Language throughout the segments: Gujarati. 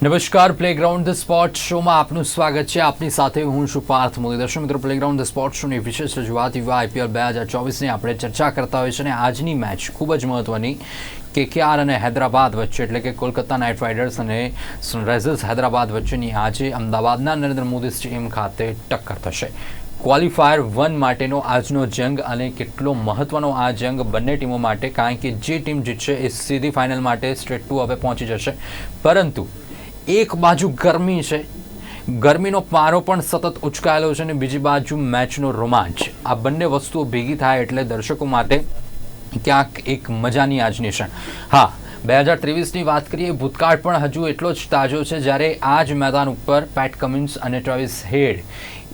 નમસ્કાર પ્લેગ્રાઉન્ડ ધ સ્પોર્ટ શોમાં આપનું સ્વાગત છે. આપની સાથે હું છું પાર્થ મોદી દર્શક મિત્રો પ્લેગ્રાઉન્ડ ધ સ્પોર્ટ શોની વિશેષ રજૂઆત યુવા આઈપીએલ બે હજાર ચોવીસની આપણે ચર્ચા કરતા હોઈએ છીએ અને આજની મેચ ખૂબ જ મહત્વની કેકેઆર અને હૈદરાબાદ વચ્ચે, એટલે કે કોલકાતા નાઇટ રાઇડર્સ અને સનરાઇઝર્સ હૈદરાબાદ વચ્ચેની આજે અમદાવાદના નરેન્દ્ર મોદી સ્ટેડિયમ ખાતે ટક્કર થશે. ક્વોલિફાયર વન માટેનો આજનો જંગ અને કેટલો મહત્વનો આ જંગ બંને ટીમો માટે, કારણ કે જે ટીમ જીતશે એ સીધી ફાઇનલ માટે સ્ટ્રેટ ટુ હવે પહોંચી જશે. પરંતુ એક બાજુ ગરમી છે. ગરમીનો પારો પણ સતત ઉચકાયેલો છે અને બીજી બાજુ મેચનો રોમાંચ. આ બંને વસ્તુઓ ભેગી થાય એટલે દર્શકો માટે ક્યાંક એક મજાની આજની ક્ષણ. હા, બે હજાર ત્રેવીસની વાત કરીએ, ભૂતકાળ પણ હજુ એટલો જ તાજો છે જ્યારે આ જ મેદાન ઉપર પેટ કમિન્સ અને ટ્રેવિસ હેડ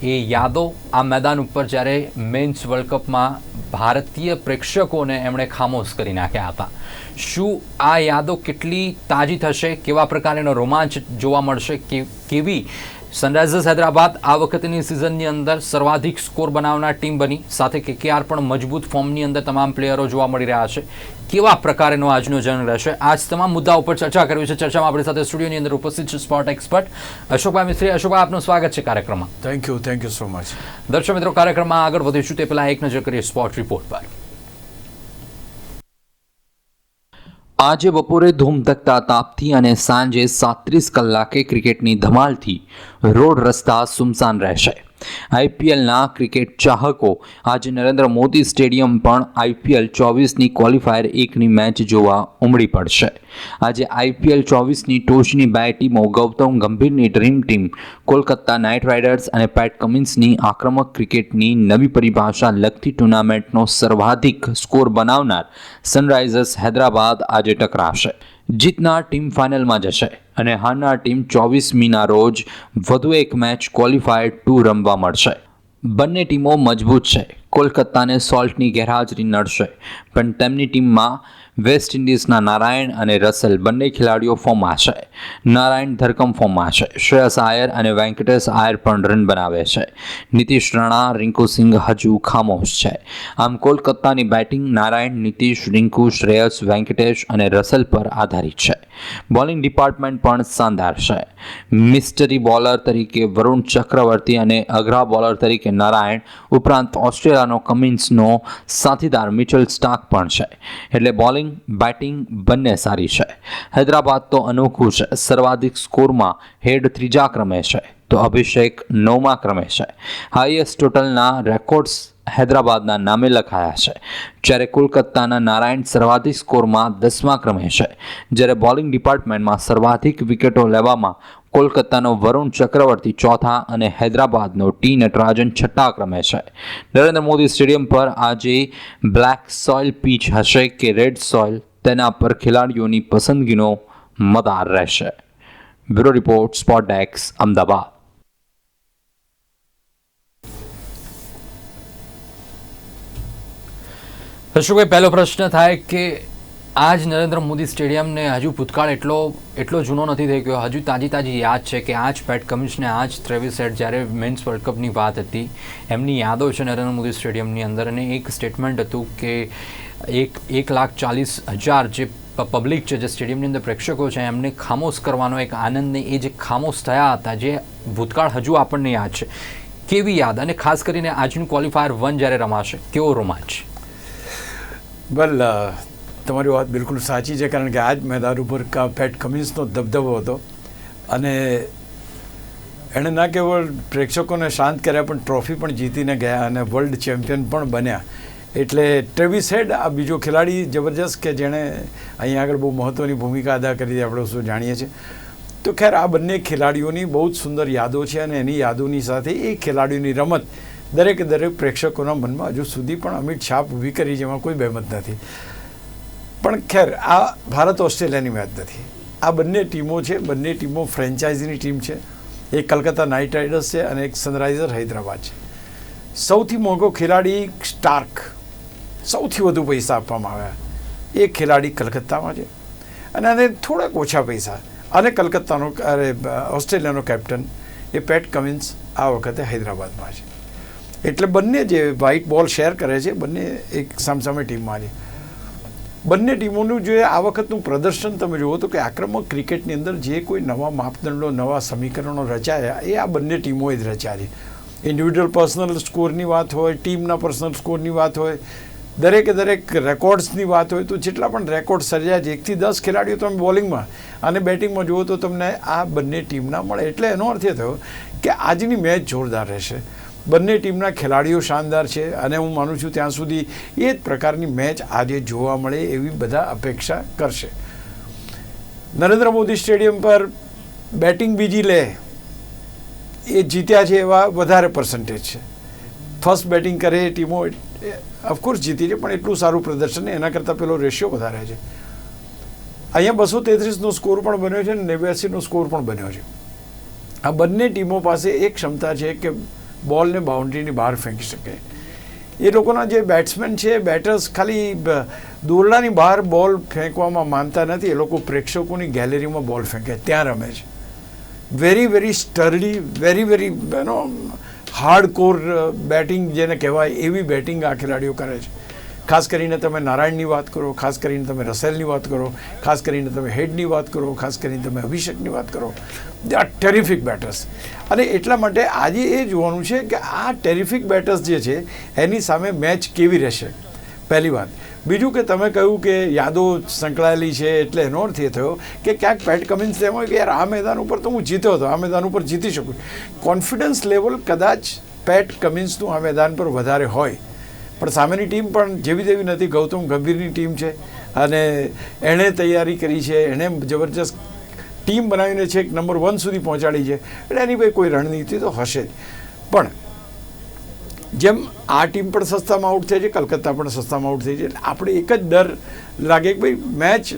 એ યાદો આ મેદાન ઉપર જ્યારે મેન્સ વર્લ્ડ કપમાં ભારતીય પ્રેક્ષકોને એમણે ખામોશ કરી નાખ્યા હતા. શું આ યાદો કેટલી તાજી થશે? કેવા પ્રકારનો રોમાંચ જોવા મળશે? કે, કેવી સનરાઇઝર્સ હૈદરાબાદ આ વખતની સિઝનની અંદર સર્વાધિક સ્કોર બનાવનાર ટીમ બની. સાથે કેકેઆર પણ મજબૂત ફોર્મની અંદર તમામ પ્લેયરો જોવા મળી રહ્યા છે. કેવા પ્રકારનો આજનો જંગ રહેશે? આજ તમામ મુદ્દા ઉપર ચર્ચા કરવી છે. ચર્ચામાં આપણી સાથે સ્ટુડિયોની અંદર ઉપસ્થિત છે સ્પોર્ટ એક્સપર્ટ અશોકભાઈ મિસ્ત્રી. અશોકભાઈ આપનું સ્વાગત છે કાર્યક્રમમાં. Thank you thank you so much દર્શક મિત્રો કાર્યક્રમમાં આગળ વધીશું. તે પહેલાં એક નજર કરીએ સ્પોર્ટ રિપોર્ટ પર. આજે બપોરે ધૂમધકતા તાપથી અને સાંજે સાત્રીસ કલાકે ક્રિકેટની ધમાલથી રોડ રસ્તા સુમસાન રહેશે. આઈપીએલના ક્રિકેટ ચાહકો આજે નરેન્દ્ર મોદી સ્ટેડિયમ પણ આઈપીએલ ચોવીસની ક્વોલિફાયર એકની મેચ જોવા ઉમડી પડશે. આજે આઈપીએલ ચોવીસની ટોચની બે ટીમો Gautam ગંભીરની dream team, Kolkata Knight Riders અને પેટ કમિન્સની આક્રમક ક્રિકેટની નવી પરિભાષા લગતી ટુર્નામેન્ટનો સર્વાધિક સ્કોર બનાવનાર સનરાઇઝર્સ હૈદરાબાદ આજે ટકરાશે. જીતનાર ટીમ ફાઇનલમાં જશે અને હારનાર ટીમ ચોવીસમીના રોજ વધુ એક મેચ ક્વોલિફાયર ટુ રમવા મળશે. બંને ટીમો મજબૂત છે. કોલકાતાને સોલ્ટની ગેરહાજરી નડશે. પણ તેમની ટીમમાં વેસ્ટ ઇન્ડિઝના નારાયણ અને રસેલ બંને ખેલાડીઓ ફોર્મમાં છે. નારાયણ ધરકમ ફોર્મમાં છે. શ્રેયસ આયર અને વેંકટેશ આયર પણ રન બનાવે છે. નીતિશ રાણા, રિંકુ સિંઘ હજુ ખામોશ છે. આમ કોલકાતાની બેટિંગ નારાયણ, નીતિશ, રિંકુ, શ્રેયસ, વેંકટેશ અને રસેલ પર આધારિત છે. બોલિંગ ડિપાર્ટમેન્ટ પણ શાનદાર છે. મિસ્ટરી બોલર તરીકે વરુણ ચક્રવર્તી અને અઘરા બોલર તરીકે નારાયણ, ઉપરાંત ઓસ્ટ્રેલિયાનો કમિન્સનો સાથીદાર મિચલ સ્ટાક પણ છે. એટલે બોલિંગ બેટિંગ બંને સારી છે. હૈદરાબાદ તો અનોખું છે. સર્વાધિક સ્કોરમાં હેડ ત્રીજા ક્રમે છે. તો અભિષેક નવમા ક્રમે છે. હાઈએસ્ટ ટોટલના રેકોર્ડ્સ હૈદરાબાદના નામે લખાયા છે. જ્યારે કોલકાતાના નારાયણ સર્વાધિક સ્કોરમાં દસમા ક્રમે છે. જ્યારે બોલિંગ ડિપાર્ટમેન્ટમાં સર્વાધિક વિકેટો લેવામાં કોલકાતાનો વરુણ ચક્રવર્તી ચોથા અને હૈદરાબાદનો ટી નટરાજન છઠ્ઠા ક્રમે છે. નરેન્દ્ર મોદી સ્ટેડિયમ પર આજે બ્લેક સોઇલ પીચ હશે કે રેડ સોઇલ તેના પર ખેલાડીઓની પસંદગીનો મદાર રહેશે. બ્યુરો રિપોર્ટ, સ્પોટ ડેક્સ અમદાવાદ. અશોકભાઈ પહેલો પ્રશ્ન થાય કે આજ નરેન્દ્ર મોદી સ્ટેડિયમને હજુ ભૂતકાળ એટલો એટલો જૂનો નથી થઈ ગયો. હજુ તાજી તાજી યાદ છે કે આજ પેટ કમિશને આજ ત્રેવીસ સેટ જ્યારે મેન્સ વર્લ્ડ કપની વાત હતી, એમની યાદો છે નરેન્દ્ર મોદી સ્ટેડિયમની અંદર. અને એક સ્ટેટમેન્ટ હતું કે એક એક લાખ ચાલીસ હજાર જે પબ્લિક છે, જે સ્ટેડિયમની અંદર પ્રેક્ષકો છે, એમને ખામોશ કરવાનો એક આનંદને, એ જે ખામોશ થયા હતા, જે ભૂતકાળ હજુ આપણને યાદ છે. કેવી યાદ? અને ખાસ કરીને આજનું ક્વોલિફાયર વન જ્યારે રમાશે, કેવો રોમાંચ? વેલ તમારી વાત બિલકુલ સાચી છે, કારણ કે આ જ મેદાન ઉપર કા પેટ કમિન્સનો દબદબો હતો. અને એણે ના કેવળ પ્રેક્ષકોને શાંત કર્યા, પણ ટ્રોફી પણ જીતીને ગયા અને વર્લ્ડ ચેમ્પિયન પણ બન્યા. એટલે ટ્રેવિસ હેડ, આ બીજો ખેલાડી જબરજસ્ત કે જેણે અહીં આગળ બહુ મહત્ત્વની ભૂમિકા અદા કરી આપણે શું જાણીએ છીએ. તો ખેર, આ બંને ખેલાડીઓની બહુ જ સુંદર યાદો છે અને એની યાદોની સાથે એ ખેલાડીઓની રમત દરેક દરેક પ્રેક્ષકોના મનમાં હજુ સુધી પણ અમિટ છાપ ઊભી કરી, જેમાં કોઈ બહેમત નથી. પણ ખેર, આ ભારત ઓસ્ટ્રેલિયાની મેચ નથી. આ બંને ટીમો છે, બંને ટીમો ફ્રેન્ચાઇઝીની ટીમ છે. એક કલકત્તા નાઇટ રાઇડર્સ છે અને એક સનરાઇઝર હૈદરાબાદ છે. સૌથી મોંઘો ખેલાડી સ્ટાર્ક. સૌથી વધુ પૈસા આપવામાં આવ્યા. એ ખેલાડી કલકત્તામાં છે. અને આને થોડાક ઓછા પૈસા. અને કલકત્તાનો, અરે, ઓસ્ટ્રેલિયાનો કેપ્ટન એ પેટ કમિન્સ આ વખતે હૈદરાબાદમાં છે. એટલે બંને જે વ્હાઇટ બોલ શેર કરે છે, બંને એક સામસામે ટીમમાં છે. બંને ટીમોનું જે આ વખતનું પ્રદર્શન તમે જુઓ તો કે આક્રમક ક્રિકેટની અંદર જે કોઈ નવા માપદંડો, નવા સમીકરણો રચાયા, એ આ બંને ટીમોએ જ રચ્યા છે ઇન્ડિવિજ્યુઅલ પર્સનલ સ્કોરની વાત હોય, ટીમના પર્સનલ સ્કોરની વાત હોય, દરેકે દરેક રેકોર્ડ્સની વાત હોય, તો જેટલા પણ રેકોર્ડ સર્જાય છે, એકથી દસ ખેલાડીઓ તમે બોલિંગમાં અને બેટિંગમાં જુઓ તો તમને આ બંને ટીમના મળે. એટલે એનો અર્થ એ થયો કે આજની મેચ જોરદાર રહેશે. બંને ટીમના ખેલાડીઓ શાનદાર છે અને હું માનું છું ત્યાં સુધી એ જ પ્રકારની મેચ આજે જોવા મળે એવી બધા અપેક્ષા કરશે. નરેન્દ્ર મોદી સ્ટેડિયમ પર બેટિંગ બીજી લે, એ જીત્યા છે એવા વધારે પર્સન્ટેજ છે. ફર્સ્ટ બેટિંગ કરે એ ટીમો ઓફકોર્સ જીતી છે, પણ એટલું સારું પ્રદર્શન એના કરતાં પેલો રેશિયો વધારે છે. અહીંયા બસો તેત્રીસનો સ્કોર પણ બન્યો છે અને નેવ્યાસીનો સ્કોર પણ બન્યો છે. આ બંને ટીમો પાસે એક ક્ષમતા છે કે બોલને બાઉન્ડ્રીની બહાર ફેંકી શકે. એ લોકોના જે બેટ્સમેન છે, બેટર્સ ખાલી દોરડાની બહાર બોલ ફેંકવામાં માનતા નથી. એ લોકો પ્રેક્ષકોની ગેલેરીમાં બોલ ફેંકે. ત્યાં રમે છે. Very very sturdy very very એનો હાર્ડ કોર બેટિંગ જેને કહેવાય, એવી બેટિંગ આ ખેલાડીઓ કરે છે. ખાસ કરીને તમે નારાયણની વાત કરો, ખાસ કરીને તમે રસેલની વાત કરો, ખાસ કરીને તમે હેડની વાત કરો, ખાસ કરીને તમે અભિષેકની વાત કરો. દે આર ટેરિફિક બેટર્સ અને એટલા માટે આજે એ જોવાનું છે કે આ ટેરિફિક બેટર્સ જે છે, એની સામે મેચ કેવી રહેશે? પહેલી વાત. બીજું કે તમે કહ્યું કે યાદો સંકળાયેલી છે એટલે એનો અર્થ એ થયો કે ક્યાંક પેટ કમિન્સ એમ હોય કે યાર આ મેદાન ઉપર તો હું જીત્યો હતો, આ મેદાન ઉપર જીતી શકું. કોન્ફિડન્સ લેવલ કદાચ પેટ કમિન્સનું આ મેદાન પર વધારે હોય. પણ સામેની ટીમ પણ જેવી તેવી નથી. ગૌતમ ગંભીરની ટીમ છે અને એણે તૈયારી કરી છે. એણે જબરજસ્ત ટીમ બનાવીને છે એક નંબર વન સુધી પહોંચાડી છે. એટલે એની ભાઈ કોઈ રણનીતિ તો હશે જ. પણ જેમ આ ટીમ પણ સસ્તામાં આઉટ થઈ છે, કલકત્તા પણ સસ્તામાં આઉટ થઈ છે. આપણે એક જ ડર લાગે કે ભાઈ મેચ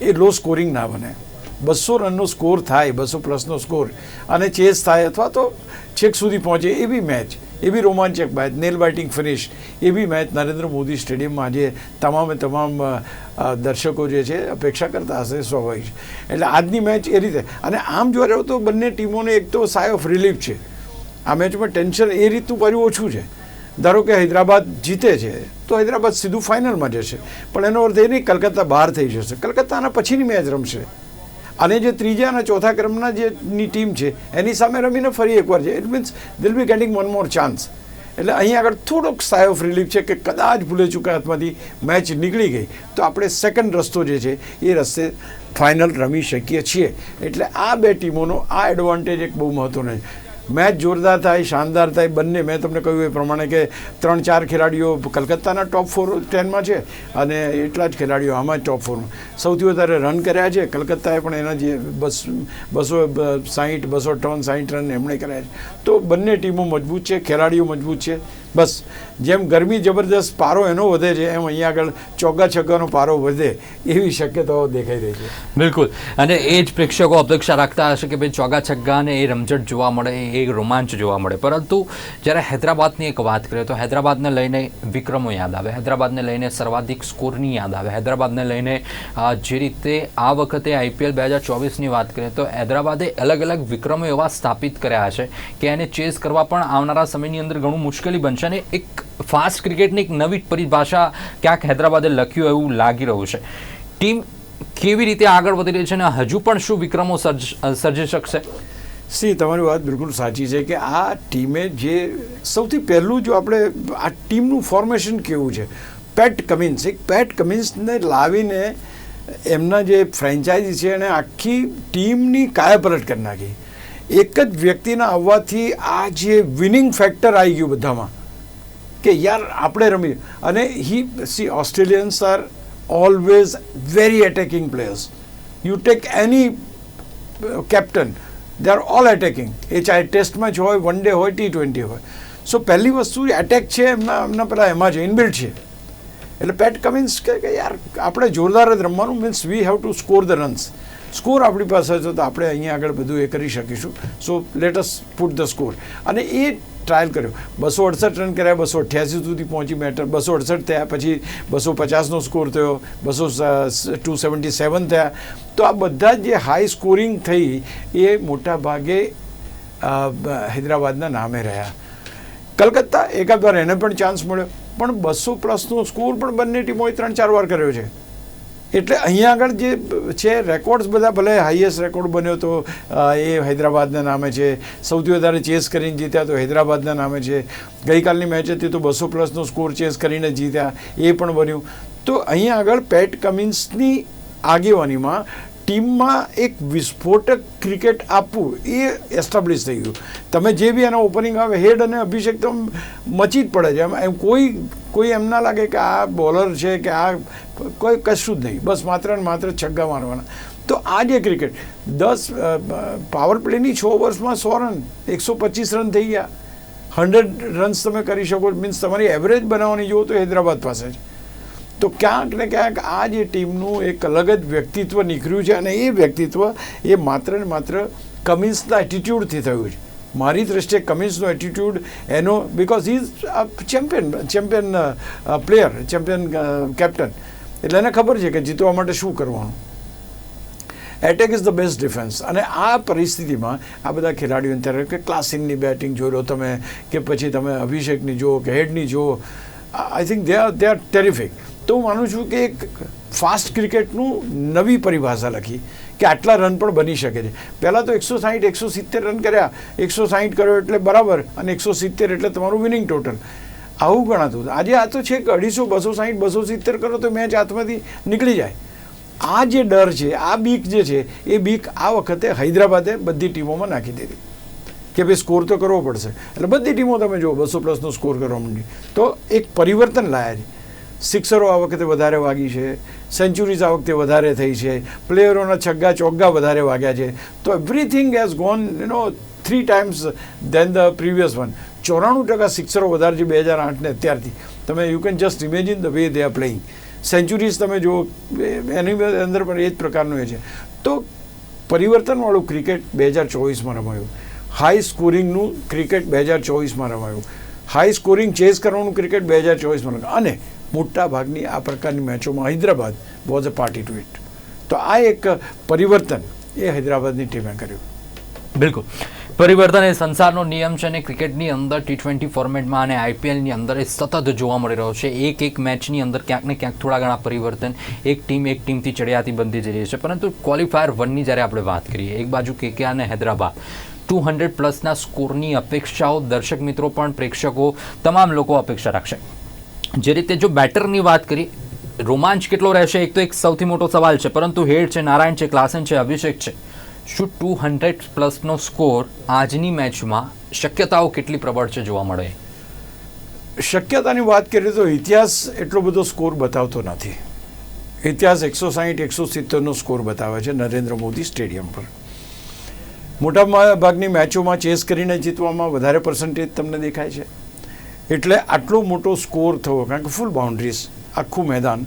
એ લો સ્કોરિંગ ના બને. બસો રનનો સ્કોર થાય, બસો પ્લસનો સ્કોર અને ચેસ થાય અથવા તો છેક સુધી પહોંચે એવી મેચ. એવી રોમાંચક મેચ નેલ બાઇટિંગ ફિનિશ એવી મેચ નરેન્દ્ર મોદી સ્ટેડિયમમાં આજે તમામે તમામ દર્શકો જે છે, અપેક્ષા કરતા હશે સ્વાભાવિક. એટલે આજની મેચ એ રીતે. અને આમ જોવા જાઓ તો બંને ટીમોને એક તો સાય ઓફ રિલીફ છે. આ મેચમાં ટેન્શન એ રીતનું કર્યું ઓછું છે. ધારો કે હૈદરાબાદ જીતે છે, તો હૈદરાબાદ સીધું ફાઇનલમાં જશે. પણ એનો અર્થ એ નહીં કલકત્તા બહાર થઈ જશે. કલકત્તાના પછીની મેચ રમશે. અને જે ત્રીજા અને ચોથા ક્રમના જે ની ટીમ છે, એની સામે રમીને ફરી એકવાર છે. It means they'll be getting one more chance એટલે અહીં આગળ થોડોક સાય ઓફ રિલીફ છે કે કદાચ ભૂલે ચૂકા હાથમાંથી મેચ નીકળી ગઈ. તો આપણે સેકન્ડ રસ્તો જે છે, એ રસ્તે ફાઇનલ રમી શકીએ છીએ. એટલે આ બે ટીમોનો આ એડવાન્ટેજ એક બહુ મહત્ત્વનો છે. મેચ જોરદાર થાય, શાનદાર થાય, બંને, મેં તમને કહ્યું એ પ્રમાણે કે ત્રણ, ચાર ખેલાડીઓ કલકત્તાના ટોપ ફોર ટેનમાં છે અને એટલા જ ખેલાડીઓ આમાં ટોપ ફોરમાં સૌથી વધારે રન કર્યા છે. કલકત્તાએ પણ એના જે બસ, બસો સાહીઠ, બસો ત્રણ સાહીઠ રન એમણે કર્યા છે. તો બંને ટીમો મજબૂત છે, ખેલાડીઓ મજબૂત છે. બસ, જેમ ગરમી જબરદસ્ત પારો એનો વધે છે, એમ અહીંયા આગળ ચોગ્ગા છગ્ગાનો પારો વધે એવી શક્યતાઓ દેખાઈ રહી છે. બિલકુલ. અને એ જ પ્રેક્ષકો અપેક્ષા રાખતા હશે કે ભાઈ ચોગા છગ્ગાને એ રમઝટ જોવા મળે, એ રોમાંચ જોવા મળે. પરંતુ જ્યારે હૈદરાબાદની એક વાત કરીએ તો હૈદરાબાદને લઈને વિક્રમો યાદ આવે, હૈદરાબાદને લઈને સર્વાધિક સ્કોરની યાદ આવે. હૈદરાબાદને લઈને જે રીતે આ વખતે આઈપીએલ બે હજાર ચોવીસની વાત કરીએ તો હૈદરાબાદે અલગ અલગ વિક્રમો એવા સ્થાપિત કર્યા છે કે એને ચેસ કરવા પણ આવનારા સમયની અંદર ઘણું મુશ્કેલી બનશે. અને એક ફાસ્ટ ક્રિકેટની એક નવી પરિભાષા ક્યાંક હૈદરાબાદે લખ્યું એવું લાગી રહ્યું છે. ટીમ કેવી રીતે આગળ વધી રહી છે અને હજુ પણ શું વિક્રમો સર્જ સર્જી શકશે સી, તમારી વાત બિલકુલ સાચી છે કે આ ટીમે જે સૌથી પહેલું જો આપણે આ ટીમનું ફોર્મેશન કેવું છે? પેટ કમિન્સ એક પેટ કમિન્સને લાવીને એમના જે ફ્રેન્ચાઇઝી છે એને આખી ટીમની કાયાપલટ કરી નાખી. એક જ વ્યક્તિના આવવાથી આ જે વિનિંગ ફેક્ટર આવી ગયું બધામાં. કે યાર આપણે રમીએ. અને he see Australians are always very attacking players you take any captain they are all attacking એ ચાહે ટેસ્ટ મેચ હોય વન ડે હોય ટી ટ્વેન્ટી હોય. સો પહેલી વસ્તુ એટેક છે એમના એમના પેલા એમાં છે ઇનબિલ્ટ છે. એટલે પેટ કમિન્સ કે યાર, આપણે જોરદાર જ રમવાનું means we have to score the runs score આપણી પાસે હતો તો આપણે અહીંયા આગળ બધું એ કરી શકીશું. So let's put the score અને એ ટ્રાયલ કર્યો. બસો અડસઠ રન કર્યા, બસો અઠ્યાસી સુધી પહોંચી મેટર બસો અડસઠ થયા, પછી બસો પચાસનો સ્કોર થયો, બસો ટુ સેવન્ટી સેવન થયા. તો આ બધા જે હાઈ સ્કોરિંગ થઈ, એ મોટા ભાગે હૈદરાબાદના નામે રહ્યા. કલકત્તા એકાદ વાર એને પણ ચાન્સ મળ્યો. પણ બસો પ્લસનો સ્કોર પણ બંને ટીમોએ ત્રણ ચાર વાર કર્યો છે. એટલે અહીંયા આગળ જે છે રેકોર્ડ્સ બધા ભલે હાઈએસ્ટ રેકોર્ડ બન્યો તો એ હૈદરાબાદના નામે છે. સૌથી વધારે ચેસ કરીને જીત્યા તો હૈદરાબાદના નામે છે. ગઈકાલની મેચ હતી તો બસો પ્લસનો સ્કોર ચેસ કરીને જીત્યા. એ પણ બન્યું. તો અહીંયા આગળ પેટ કમિન્સની આગેવાનીમાં ટીમમાં એક વિસ્ફોટક ક્રિકેટ આપવું એ એસ્ટાબ્લિશ થઈ ગયું. તમે જે બી એના ઓપનિંગ આવે, હેડ અને અભિષેક તો મચી જ પડે છે. એમ એમ કોઈ કોઈ એમ ના લાગે કે આ બોલર છે કે આ કોઈ કશું જ નહીં. બસ માત્ર ને માત્ર છગ્ગા મારવાના. તો આ જે ક્રિકેટ, દસ પાવર પ્લેની છ ઓવર્સમાં સો રન એકસો પચીસ રન થઈ ગયા. હંડ્રેડ રન્સ તમે કરી શકો મીન્સ તમારી એવરેજ બનાવવાની જુઓ તો હૈદરાબાદ પાસે છે તો ક્યાંક ને ક્યાંક આ જે ટીમનું એક અલગ જ વ્યક્તિત્વ નીકળ્યું છે અને એ વ્યક્તિત્વ એ માત્ર ને માત્ર કમિન્સના એટીટ્યૂડથી થયું છે. મારી દ્રષ્ટિએ કમિન્સનો એટીટ્યૂડ એનો because is champion champion player champion captain એટલે એને ખબર છે કે જીતવા માટે શું કરવાનું. Attack is the best defence અને આ પરિસ્થિતિમાં આ બધા ખેલાડીઓ ત્યારે કે ક્લાસિનની બેટિંગ જોઈ લો તમે, કે પછી તમે અભિષેકની જુઓ કે હેડની જુઓ I think they are they are terrific તો હું માનું છું કે એક ફાસ્ટ ક્રિકેટનું નવી પરિભાષા લખી કે આટલા રન પણ બની શકે છે. પહેલાં તો એકસો સાહીઠ, એકસો સિત્તેર રન કર્યા. એકસો સાહીઠ કર્યો એટલે બરાબર અને એકસો સિત્તેર એટલે તમારું વિનિંગ ટોટલ આવું ગણાતું. હતું. આજે આ તો છે કે અઢીસો, બસો સાહીઠ, બસો સિત્તેર કરો તો મેચ હાથમાંથી નીકળી જાય. આ જે ડર છે, આ બીક જે છે, એ બીક આ વખતે હૈદરાબાદે બધી ટીમોમાં નાખી દીધી. કે ભાઈ સ્કોર તો કરવો પડશે. એટલે બધી ટીમો તમે જુઓ, બસો પ્લસનો સ્કોર કરવા માંડી તો એક પરિવર્તન લાયા છે. સિક્સરો આ વખતે વધારે વાગી છે, સેન્ચુરીઝ આ વખતે વધારે થઈ છે, પ્લેયરોના છગ્ગા ચોગ્ગા વધારે વાગ્યા છે. તો everything has gone you know three times then the previous one ચોરાણું ટકા સિક્સરો વધારે છે બે હજાર આઠને અત્યારથી. તમે you can just imagine the way they are playing centuries તમે જુઓ, એની અંદર પણ એ જ પ્રકારનું એ છે. તો પરિવર્તનવાળું ક્રિકેટ બે હજાર ચોવીસમાં રમાયું. હાઈ સ્કોરિંગનું ક્રિકેટ બે હજાર ચોવીસમાં રમાયું. હાઈ સ્કોરિંગ ચેસ કરવાનું ક્રિકેટ બે હજાર ચોવીસમાં અને મોટા ભાગની આ પ્રકારની મેચોમાં Hyderabad was a party to it તો આ એક પરિવર્તન એ હૈદરાબાદની ટીમે કર્યું. બિલકુલ. પરિવર્તન એ સંસારનો નિયમ છે અને ક્રિકેટની અંદર ટી ટ્વેન્ટી ફોર્મેટમાં અને આઈપીએલની અંદર એ સતત જોવા મળી રહ્યો છે. એક એક મેચની અંદર ક્યાંક ને ક્યાંક થોડા ઘણા પરિવર્તન એક ટીમ એક ટીમથી ચડિયાતી બનતી જઈ રહી છે. પરંતુ ક્વોલિફાયર વનની જ્યારે આપણે વાત કરીએ, એક બાજુ કે અને હૈદરાબાદ ટુ હંડ્રેડ પ્લસના સ્કોરની અપેક્ષાઓ દર્શક મિત્રો પણ પ્રેક્ષકો તમામ લોકો અપેક્ષા રાખશે. જે રીતે જો બેટરની વાત કરીએ રોમાંચ કેટલો રહેશે? એક તો એક સૌથી મોટો સવાલ છે, પરંતુ હેડ છે, નારાયણ છે, ક્લાસન છે, અભિષેક છે. શું ટુ હંડ્રેડ પ્લસનો સ્કોર આજની મેચમાં શક્યતાઓ કેટલી પ્રબળ છે જોવા મળે? શક્યતાની વાત કરીએ તો ઇતિહાસ એટલો બધો સ્કોર બતાવતો નથી. ઇતિહાસ એકસો સાહીઠ, એકસો સિત્તેરનો સ્કોર બતાવે છે નરેન્દ્ર મોદી સ્ટેડિયમ પર. મોટા ભાગની મેચોમાં ચેસ કરીને જીતવામાં વધારે પર્સન્ટેજ તમને દેખાય છે. એટલે આટલો મોટો સ્કોર થવો, કારણ કે ફૂલ બાઉન્ડ્રીઝ આખું મેદાન,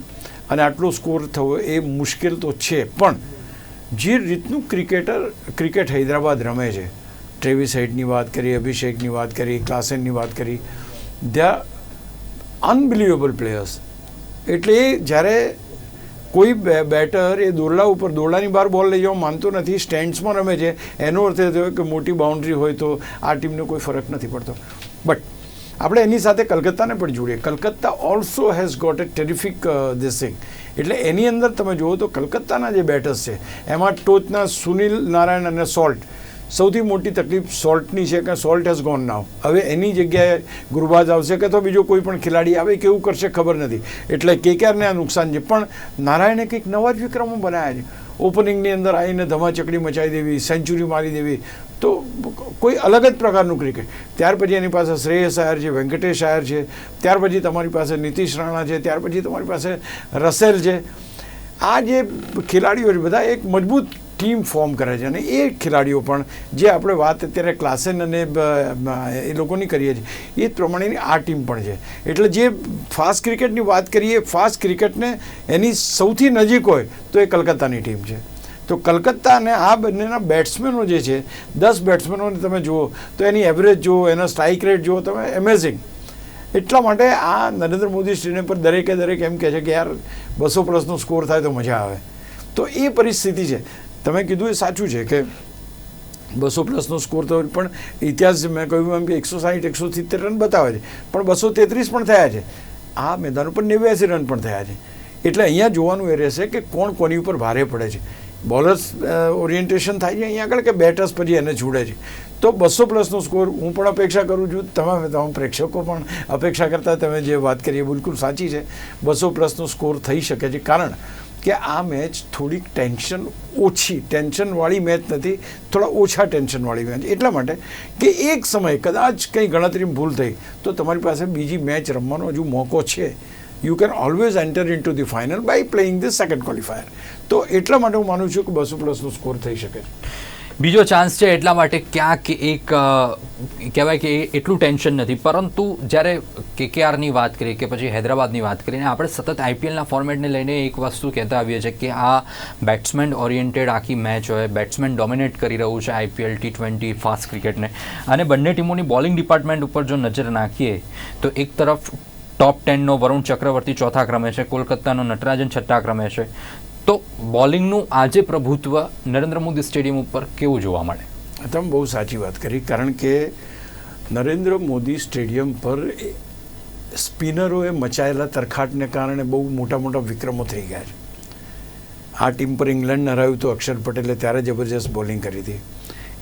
અને આટલો સ્કોર થવો એ મુશ્કેલ તો છે. પણ જે રીતનું ક્રિકેટર ક્રિકેટ હૈદરાબાદ રમે છે ટ્રેવિસ હેડની વાત કરી અભિષેકની વાત કરી ક્લાસેનની વાત કરી દે આર અનબિલિવેબલ પ્લેયર્સ એટલે જ્યારે કોઈ બે- બેટર એ દોરડા ઉપર, દોરડાની બહાર બોલ લઈ જવા માનતો નથી સ્ટેન્ડ્સમાં રમે છે, એનો અર્થ એ થયો કે મોટી બાઉન્ડ્રી હોય તો આ ટીમને કોઈ ફરક નથી પડતો. બટ આપણે એની સાથે કલકત્તાને પણ જોડીએ. Calcutta also has got a terrific દિસિંગ એટલે એની અંદર તમે જુઓ તો કલકત્તાના જે બેટર્સ છે, એમાં ટોચના સુનિલ નારાયણ અને સોલ્ટ. સૌથી મોટી તકલીફ સોલ્ટની છે કે સોલ્ટ હેઝ ગોન નાવ હવે એની જગ્યાએ ગુરબાજ આવશે કે તો બીજો કોઈ પણ ખેલાડી આવે કેવું કરશે ખબર નથી. એટલે કેકેઆરને આ નુકસાન છે. પણ નારાયણે કંઈક નવા જ વિક્રમો બનાવ્યા છે. ઓપનિંગની અંદર આવીને ધમાચકડી મચાવી દેવી સેન્ચુરી મારી દેવી. તો કોઈ અલગ જ પ્રકારનું ક્રિકેટ ત્યાર પછી એની પાસે શ્રેયસ આયર છે, વેંકટેશ આયર છે, ત્યાર પછી તમારી પાસે નીતિશ રાણા છે, ત્યાર પછી તમારી પાસે રસેલ છે. આ જે ખેલાડીઓ છે, બધા એક મજબૂત ટીમ ફોર્મ કરે છે અને એ ખેલાડીઓ પણ જે આપણે વાત અત્યારે ક્લાસેન અને એ લોકોની કરીએ છીએ, એ પ્રમાણેની આ ટીમ પણ છે. એટલે જે ફાસ્ટ ક્રિકેટની વાત કરીએ, ફાસ્ટ ક્રિકેટને એની સૌથી નજીક હોય તો એ કલકત્તાની ટીમ છે. તો કલકત્તા અને આ બંનેના બેટ્સમેનો જે છે, દસ બેટ્સમેનોને તમે જુઓ, તો એની એવરેજ જુઓ, એનો સ્ટ્રાઇક રેટ જુઓ, તમે એમેઝિંગ એટલા માટે આ નરેન્દ્ર મોદી સ્ટેડિયમ પર દરેકે દરેક એમ કહે છે કે યાર બસો પ્લસનો સ્કોર થાય તો મજા આવે. તો એ પરિસ્થિતિ છે. તમે કીધું એ સાચું છે કે બસો પ્લસનો સ્કોર તો પણ ઇતિહાસ મેં કહ્યું એમ કે એકસો સાહીઠ, એકસો સિત્તેર રન બતાવે છે. પણ બસો તેત્રીસ પણ થયા છે. આ મેદાન ઉપર નેવ્યાસી રન પણ થયા છે. એટલે અહીંયા જોવાનું એ રહેશે કે કોણ કોની ઉપર ભારે પડે છે. બોલર્સ ઓરિએન્ટેશન થાય છે અહીંયા આગળ કે બેટર્સ પછી એને છોડે છે? તો બસો પ્લસનો સ્કોર હું પણ અપેક્ષા કરું છું. તમામ તમામ પ્રેક્ષકો પણ અપેક્ષા કરતા તમે જે વાત કરીએ બિલકુલ સાચી છે. બસો પ્લસનો સ્કોર થઈ શકે છે. કારણ કે આ મેચ થોડીક ટેન્શન ઓછી, ટેન્શનવાળી મેચ નથી, થોડા ઓછા ટેન્શનવાળી મેચ. એટલા માટે કે એક સમયે કદાચ કંઈ ગણતરીમાં ભૂલ થઈ, તો તમારી પાસે બીજી મેચ રમવાનો હજુ મોકો છે. You can always enter into the final by playing the second qualifier તો એટલા માટે હું માનું છું કે બસો પ્લસનો સ્કોર થઈ શકે. બીજો ચાન્સ છે એટલા માટે ક્યાંક એક કહેવાય કે એટલું ટેન્શન નથી. પરંતુ જ્યારે કેકેઆરની વાત કરીએ કે પછી હૈદરાબાદની વાત કરીએ અને આપણે સતત આઈપીએલના ફોર્મેટને લઈને એક વસ્તુ કહેતા આવીએ છીએ કે આ બેટ્સમેન ઓરિએન્ટેડ આખી મેચ હોય બેટ્સમેન ડોમિનેટ કરી રહ્યું છે આઈપીએલ ટી ટ્વેન્ટી ફાસ્ટ ક્રિકેટને અને બંને ટીમોની બોલિંગ ડિપાર્ટમેન્ટ ઉપર જો નજર નાખીએ તો એક તરફ ટોપ ટેનનો વરુણ ચક્રવર્તી ચોથા ક્રમે છે, કોલકાતાનો નટરાજન છઠ્ઠા ક્રમે છે. તો બોલિંગનું આજે પ્રભુત્વ નરેન્દ્ર મોદી સ્ટેડિયમ ઉપર કેવું જોવા મળે? તમે બહુ સાચી વાત કરી, કારણ કે નરેન્દ્ર મોદી સ્ટેડિયમ પર સ્પિનરોએ મચાયેલા તરખાટને કારણે બહુ મોટા મોટા વિક્રમો થઈ ગયા છે. આ ટીમ પર ઇંગ્લેન્ડ હરાયું તો અક્ષર પટેલે ત્યારે જબરજસ્ત બોલિંગ કરી હતી.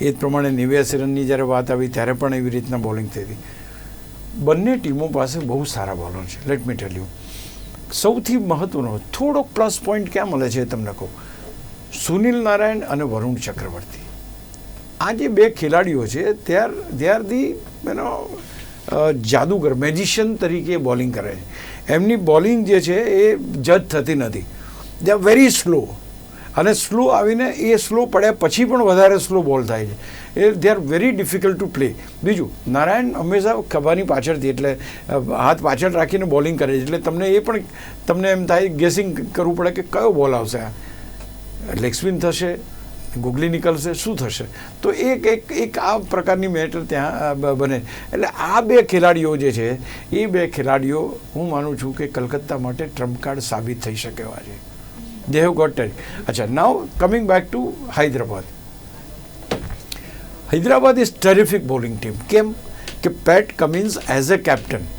એ જ પ્રમાણે નેવ્યાસી જ્યારે વાત આવી, ત્યારે પણ એવી રીતના બોલિંગ થઈ હતી. બંને ટીમો પાસે બહુ સારા બોલર છે. લેટ મી ટેલ યુ સૌથી મહત્વનો, થોડોક પ્લસ પોઈન્ટ ક્યાં મળે છે તમને કહું. સુનિલ નારાયણ અને વરુણ ચક્રવર્તી. આ જે બે ખેલાડીઓ છે, ત્યાર ત્યાર ધી એનો જાદુગર મેજિશિયન તરીકે બોલિંગ કરે છે. એમની બોલિંગ જે છે એ જજ થતી નથી. દે આર વેરી સ્લો અને સ્લો આવીને એ સ્લો પડ્યા પછી પણ વધારે સ્લો બોલ થાય છે. એ they are very difficult to play બીજું, નારાયણ હંમેશા ખભાની પાછળથી એટલે હાથ પાછળ રાખીને બોલિંગ કરે છે. એટલે તમને એ પણ, તમને એમ થાય ગેસિંગ કરવું પડે કે કયો બોલ આવશે આ? લેગ સ્પિન થશે ગુગલી નીકળશે, શું થશે? તો એક એક એક આ પ્રકારની મેટર ત્યાં બને. એટલે આ બે ખેલાડીઓ જે છે, એ બે ખેલાડીઓ હું માનું છું કે કલકત્તા માટે ટ્રમ્પ કાર્ડ સાબિત થઈ શકે એવા છે. દે હેવ ગોટ ટેટ અચ્છા now coming back to Hyderabad Hyderabad is terrific bowling team કેમ કે Pat Cummins as a captain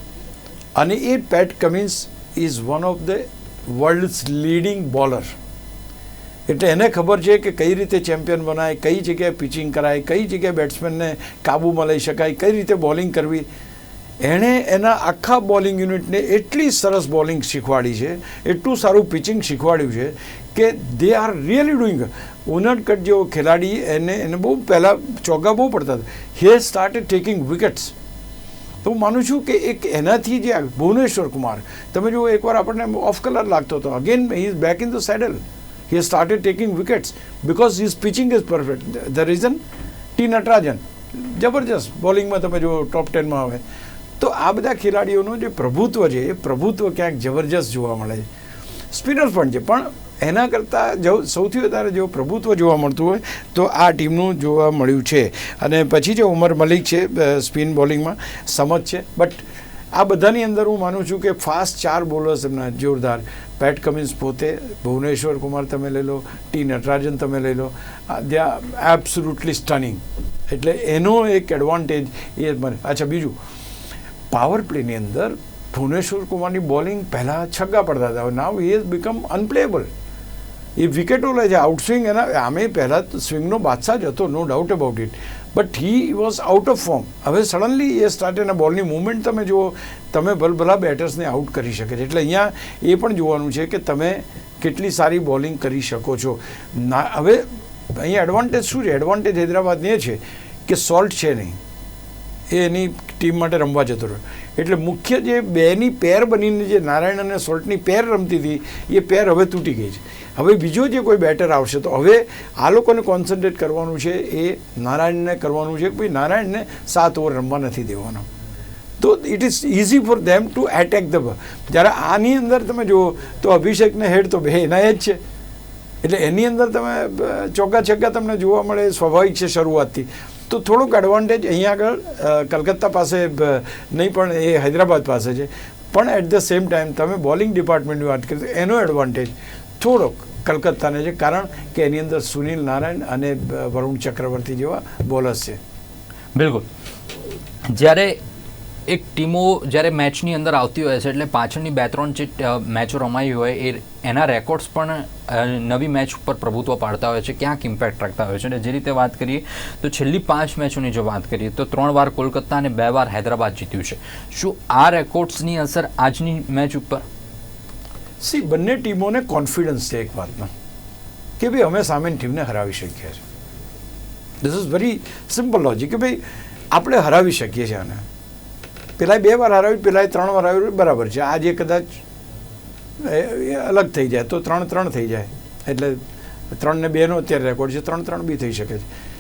અને એ Pat Cummins is one of the world's leading bowler એટલે એને ખબર છે કે કઈ રીતે ચેમ્પિયન બનાય કઈ જગ્યાએ પિચિંગ કરાય કઈ જગ્યાએ બેટ્સમેનને કાબૂમાં લઈ શકાય કઈ રીતે બોલિંગ કરવી એણે એના આખા બોલિંગ યુનિટને એટલી સરસ બોલિંગ શીખવાડી છે, એટલું સારું પિચિંગ શીખવાડ્યું છે કે they are really doing. Unadkat જેવો ખેલાડી એને એને બહુ પહેલાં ચોગ્ગા બહુ પડતા હતા. હે સ્ટાર્ટેડ ટેકિંગ વિકેટ્સ. તો હું માનું છું કે એક એનાથી જે ભુવનેશ્વર કુમાર, તમે જુઓ એકવાર આપણને ઓફ કલર લાગતો હતો. Again he is back in the saddle he started taking wickets because his pitching is perfect the reason T Natarajan જબરજસ્ત બોલિંગમાં તમે જો ટોપ ટેનમાં આવે. તો આ બધા ખેલાડીઓનું જે પ્રભુત્વ છે, એ પ્રભુત્વ ક્યાંક જબરજસ્ત જોવા મળે છે. સ્પિનર પણ છે, પણ એના કરતાં જો સૌથી વધારે જો પ્રભુત્વ જોવા મળતું હોય, તો આ ટીમનું જોવા મળ્યું છે. અને પછી જે ઉમર મલિક છે સ્પિન બોલિંગમાં સમજ છે. બટ આ બધાની અંદર હું માનું છું કે ફાસ્ટ ચાર બોલર્સ એમના જોરદાર. પેટ કમિન્સ પોતે, ભુવનેશ્વર કુમાર તમે લઈ લો, ટી નટરાજન તમે લઈ લો. They are absolutely stunning. એટલે એનો એક એડવાન્ટેજ એ મને. અચ્છા, બીજું. પાવર પ્લેની અંદર ભુવનેશ્વર કુમારની બોલિંગ પહેલાં છગ્ગા પડતા હતા. નાવ હી હેઝ બીકમ અનપ્લેએબલ એ વિકેટો લે છે આઉટસ્વિંગ એના, આમે પહેલાં તો સ્વિંગનો બાદશાહ જ હતો no doubt about it but he was out of form હવે સડનલી એ સ્ટાર્ટ એના બોલની મૂવમેન્ટ તમે જુઓ, તમે ભલભલા બેટર્સને આઉટ કરી શકે છે. એટલે અહીંયા એ પણ જોવાનું છે કે તમે કેટલી સારી બોલિંગ કરી શકો છો. ના, હવે અહીંયા એડવાન્ટેજ શું છે? એડવાન્ટેજ હૈદરાબાદની એ છે કે સોલ્ટ છે નહીં. એ એની ટીમ માટે રમવા જતો રહ્યો. એટલે મુખ્ય જે બેની પેર બનીને જે નારાયણ અને સોલ્ટની પેર રમતી હતી, એ પેર હવે તૂટી ગઈ છે. હવે બીજો જે કોઈ બેટર આવશે, તો હવે આ લોકોને કોન્સન્ટ્રેટ કરવાનું છે, એ નારાયણને કરવાનું છે કે ભાઈ નારાયણને સાત ઓવર રમવા નથી દેવાનો. તો it is easy for them to attack the જ્યારે આની અંદર તમે જુઓ, તો અભિષેકને હેડ તો બે, એના જ છે. એટલે એની અંદર તમે ચોગ્ગા છગ્ગા તમને જોવા મળે, સ્વાભાવિક છે શરૂઆતથી. તો થોડુંક એડવાન્ટેજ અહીંયા આગળ કલકત્તા પાસે નહીં, પણ એ હૈદરાબાદ પાસે છે. પણ એટ ધ સેમ ટાઈમ તમે બોલિંગ ડિપાર્ટમેન્ટની વાત કરી એનો એડવાન્ટેજ થોડોક કલકત્તાને છે, કારણ કે એની અંદર સુનિલ નારાયણ અને વરુણ ચક્રવર્તી જેવા બોલર્સ છે. બિલકુલ. જ્યારે એક ટીમો જ્યારે મેચની અંદર આવતી હોય છે, એટલે પાછળની બે ત્રણ જે મેચો રમાઈ હોય, એ એના રેકોર્ડ્સ પણ નવી મેચ ઉપર પ્રભુત્વ પાડતા હોય છે, ક્યાંક ઇમ્પેક્ટ રાખતા હોય છે. અને જે રીતે વાત કરીએ, તો છેલ્લી પાંચ મેચોની જો વાત કરીએ, તો ત્રણ વાર કોલકાતા અને બે વાર હૈદરાબાદ જીત્યું છે. શું આ રેકોર્ડ્સની અસર આજની મેચ ઉપર? સી બંને ટીમોને કોન્ફિડન્સ છે એક વાતમાં, કે ભાઈ અમે સામેની ટીમને હરાવી શકીએ છીએ. This is very simple logic કે ભાઈ, આપણે હરાવી શકીએ છીએ આને. પેલા બે વાર હરાવ્યું પેલાએ ત્રણ વાર હરાવ્યું, બરાબર છે. આજે કદાચ અલગ થઈ જાય. તો ત્રણ ત્રણ થઈ જાય. એટલે ત્રણ ને બેનો અત્યારે રેકોર્ડ છે, ત્રણ ત્રણ બી થઈ શકે છે.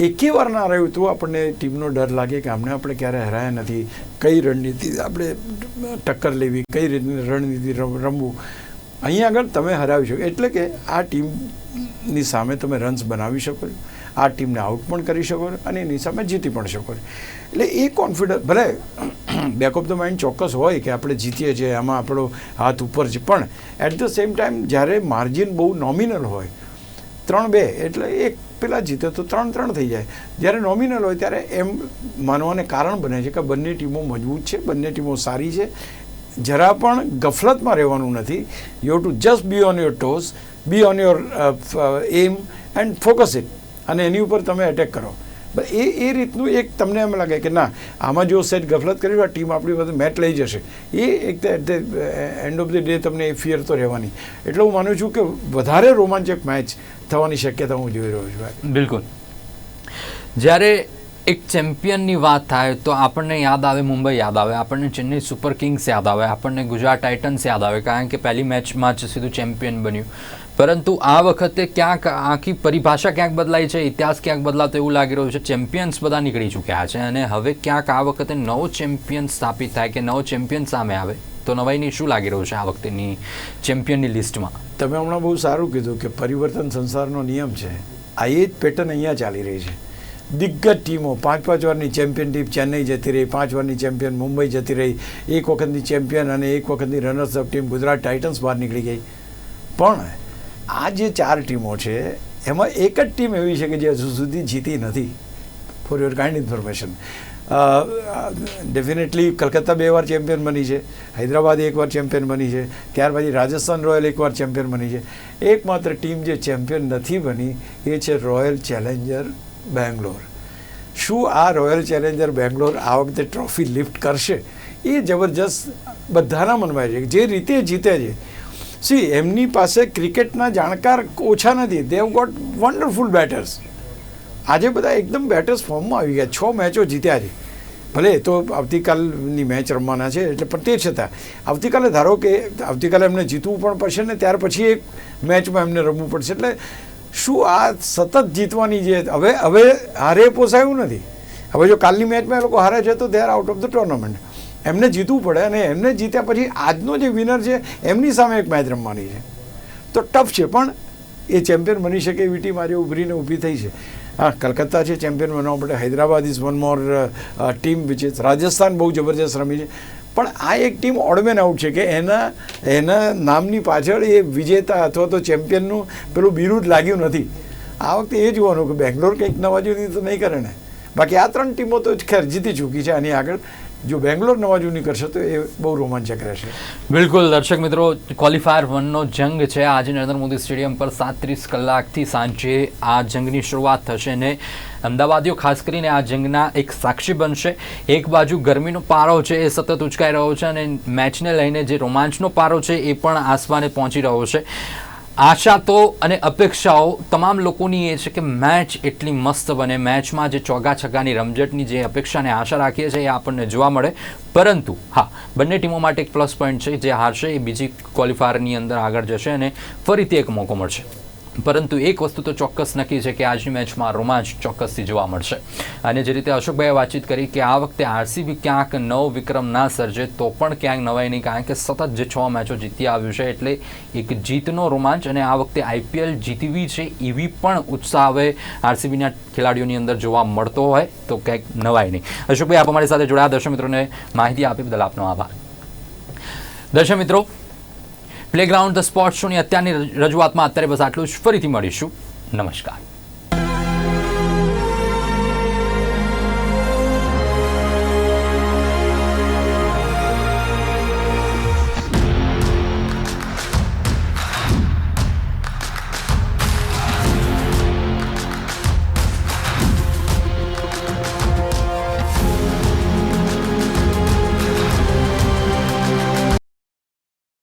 એકે વાર ના હરાવ્યું તો આપણને ટીમનો ડર લાગે કે આમને આપણે ક્યારે હરાયા નથી. કઈ રણનીતિ, આપણે ટક્કર લેવી, કઈ રીતની રણનીતિ રમ- રમવું. અહીંયા આગળ તમે હરાવી શકો. એટલે કે આ ટીમની સામે તમે રન્સ બનાવી શકો છો. આ ટીમને આઉટ પણ કરી શકો અને એની સામે જીતી પણ શકો એટલે એ કોન્ફિડન્સ ભલે બેક ઓફ ધ માઇન્ડ ચોક્કસ હોય કે આપણે જીતીએ છીએ, આમાં આપણો હાથ ઉપર છે, પણ એટ ધ સેમ ટાઈમ જ્યારે માર્જિન બહુ નોમિનલ હોય, ત્રણ બે એટલે એક પેલા જીતે તો ત્રણ ત્રણ થઈ જાય. જ્યારે નોમિનલ હોય ત્યારે એમ માનવાને કારણ બને છે કે બંને ટીમો મજબૂત છે, બંને ટીમો સારી છે. જરા પણ ગફલતમાં રહેવાનું નથી. You to just be on your toss be on your aim and focus it અને એની ઉપર તમે એટેક કરો. એ એ રીતનું એક તમને એમ લાગે કે ના, આમાં જો સેટ ગફલત કરી આ ટીમ આપણી બધું મેચ લઈ જશે. એ એક at the end of the day તમને એ ફિયર તો રહેવાની. એટલે હું માનું છું કે વધારે રોમાંચક મેચ થવાની શક્યતા હું જોઈ રહ્યો છું. બિલકુલ. જ્યારે એક ચેમ્પિયનની વાત થાય તો આપણને યાદ આવે, મુંબઈ યાદ આવે, આપણને ચેન્નઈ સુપર કિંગ્સ યાદ આવે, આપણને ગુજરાત ટાઇટન્સ યાદ આવે, કારણ કે પહેલી મેચમાં જ સીધું ચેમ્પિયન બન્યું. પરંતુ આ વખતે ક્યાંક આખી પરિભાષા ક્યાંક બદલાઈ છે, ઇતિહાસ ક્યાંક બદલાતો એવું લાગી રહ્યું છે, ચેમ્પિયન્સ બધા નીકળી ચૂક્યા છે અને હવે ક્યાંક આ વખતે નવો ચેમ્પિયન સ્થાપિત થાય કે નવો ચેમ્પિયન સામે આવે, તો નવાઈની શું લાગી રહ્યું છે આ વખતેની ચેમ્પિયનની લિસ્ટમાં? તમે હમણાં બહુ સારું કીધું કે પરિવર્તન સંસારનો નિયમ છે. આ એ જ પેટર્ન અહીંયા ચાલી રહી છે. દિગ્ગજ ટીમો, પાંચ પાંચ વારની ચેમ્પિયન ટીમ ચેન્નઈ જતી રહી, પાંચ વારની ચેમ્પિયન મુંબઈ જતી રહી, એક વખતની ચેમ્પિયન અને એક વખતની runners up team Gujarat Titans બહાર નીકળી ગઈ. પણ આ જે ચાર ટીમો છે, એમાં એક જ ટીમ એવી છે કે જે હજુ સુધી જીતી નથી. For your kind information definitely Calcutta બે વાર ચેમ્પિયન બની છે, હૈદરાબાદ એકવાર ચેમ્પિયન બની છે, ત્યાર પછી રાજસ્થાન રોયલ એકવાર ચેમ્પિયન બની છે. એકમાત્ર ટીમ જે ચેમ્પિયન નથી બની, એ છે રોયલ ચેલેન્જર બેંગ્લોર શું આ રોયલ ચેલેન્જર બેંગ્લોર આ વખતે ટ્રોફી લિફ્ટ કરશે? એ જબરજસ્ત બધાના મનમાં છે જે રીતે જીતે છે સી એમની પાસે ક્રિકેટના જાણકાર ઓછા નથી. દેવ ગોટ વન્ડરફુલ બેટર્સ આજે બધા એકદમ બેટર્સ ફોર્મમાં આવી ગયા. છ મેચો જીત્યા છે. ભલે તો આવતીકાલની મેચ રમવાના છે, એટલે પણ તે છતાં. આવતીકાલે ધારો કે આવતીકાલે એમને જીતવું પણ પડશે ને ત્યાર પછી એક મેચમાં એમને રમવું પડશે. એટલે શું આ સતત જીતવાની જે હવે હવે હારે પોસાયું નથી. હવે જો કાલની મેચમાં એ લોકો હારે છે તો they are out of the tournament એમને જીતવું પડે અને એમને જીત્યા પછી આજનો જે વિનર છે, એમની સામે એક મેચ રમવાની છે. તો ટફ છે, પણ એ ચેમ્પિયન બની શકે એવી ટીમ આજે ઉભરીને ઊભી થઈ છે. હા, કલકત્તા છે ચેમ્પિયન બનવા માટે Hyderabad is one more team which is Rajasthan બહુ જબરજસ્ત રમી છે. પણ આ એક ટીમ ઓડમેન આઉટ છે કે એના એના નામની પાછળ એ વિજેતા અથવા તો ચેમ્પિયનનું પેલું બિરુદ લાગ્યું નથી. આ વખતે એ જોવાનું કે બેંગ્લોર કંઈક નવાજૂની તો નહીં કરે ને. બાકી આ ત્રણ ટીમો તો ખેર જીતી ચૂકી છે. આની આગળ જો બેંગ્લોર નવાજૂની કરશે તો એ બહુ રોમાંચક રહેશે. બિલકુલ, દર્શક મિત્રો ક્વોલિફાયર વનનો જંગ છે. આજે નરેન્દ્ર મોદી સ્ટેડિયમ પર સાત્રીસ કલાકથી સાંજે આ જંગની શરૂઆત થશે ને અમદાવાદીઓ, ખાસ કરીને આ જંગના એક સાક્ષી બનશે. એક બાજુ ગરમીનો પારો છે, એ સતત ઉચકાઈ રહ્યો છે અને મેચને લઈને જે રોમાંચનો પારો છે, એ પણ આસમાને પહોંચી રહ્યો છે. આશા તો અને અપેક્ષાઓ તમામ લોકોની એ છે કે મેચ એટલી મસ્ત બને. મેચમાં જે ચોગા છગ્ગાની રમઝટની જે અપેક્ષા અને આશા રાખીએ છીએ એ આપણને જોવા મળે. પરંતુ, હા, બંને ટીમો માટે એક પ્લસ પોઈન્ટ છે. જે હારશે એ બીજી ક્વોલિફાયરની અંદર આગળ જશે અને ફરીથી એક મોકો મળશે. પરંતુ એક વસ્તુ તો ચોક્કસ નક્કી છે કે આજની મેચમાં રોમાંચ ચોક્કસથી જોવા મળશે. અને જે રીતે અશોકભાઈએ વાતચીત કરી કે આ વખતે આરસીબી ક્યાંક નવ વિક્રમ ના સર્જે, તો પણ ક્યાંક નવાઈ નહીં કારણ કે સતત જે છ મેચો જીતી આવ્યું છે, એટલે એક જીતનો રોમાંચ અને આ વખતે આઈપીએલ જીતવી છે એવી પણ ઉત્સાહ હવે આરસીબીના ખેલાડીઓની અંદર જોવા મળતો હોય, તો ક્યાંક નવાઈ નહીં અશોકભાઈ, આપ અમારી સાથે જોડાયા. દર્શક મિત્રોને માહિતી આપી બદલ આપનો આભાર. દર્શક મિત્રો પ્લેગ્રાઉન્ડ ધ સ્પોર્ટ શોની અત્યારની રજૂઆતમાં અત્યારે બસ આટલું જ. ફરીથી મળીશું. નમસ્કાર.